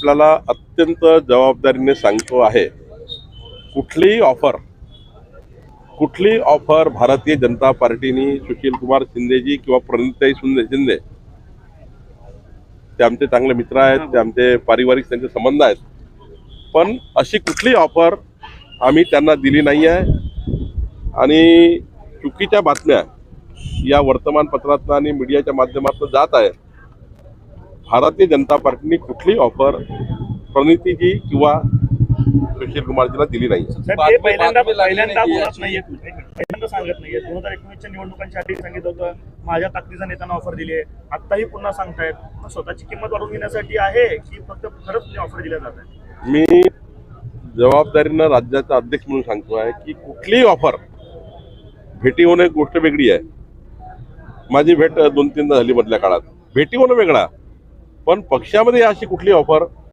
आपल्याला अत्यंत जबाबदारीने सांगतो आहे कुठलीही ऑफर कुठली ऑफर भारतीय जनता पार्टीनी सुशील कुमार शिंदेजी किंवा प्रणिताई शिंदे शिंदे ते आमचे चांगले मित्र आहेत ते आमचे पारिवारिक त्यांचे संबंध आहेत पण अशी कुठलीही ऑफर आम्ही त्यांना दिली नाही आहे. आणि चुकीच्या बातम्या या वर्तमानपत्रातनं आणि मीडियाच्या माध्यमातून जात आहे भारतीय जनता पार्टीने कुठलीही ऑफर प्रणितीजी किंवा सुशील कुमारजीला दिली नाही. सांगत नाहीये. दोन हजार एकोणीसच्या निवडणुकांच्या आधी सांगितलं होतं माझ्या ताकदीचा नेत्यांना ऑफर दिली आहे. आत्ताही पुन्हा सांगतायत. स्वतःची किंमत वाढवून घेण्यासाठी आहे की फक्त खरंच ऑफर दिल्या जात आहे मी जबाबदारीनं राज्याचा अध्यक्ष म्हणून सांगतो आहे की कुठलीही ऑफर भेटी होणं एक गोष्ट वेगळी आहे. माझी भेट दोन तीनदा झाली मधल्या काळात. भेटी होणं वेगळा. पण पक्षामध्ये अशी कुठली ऑफर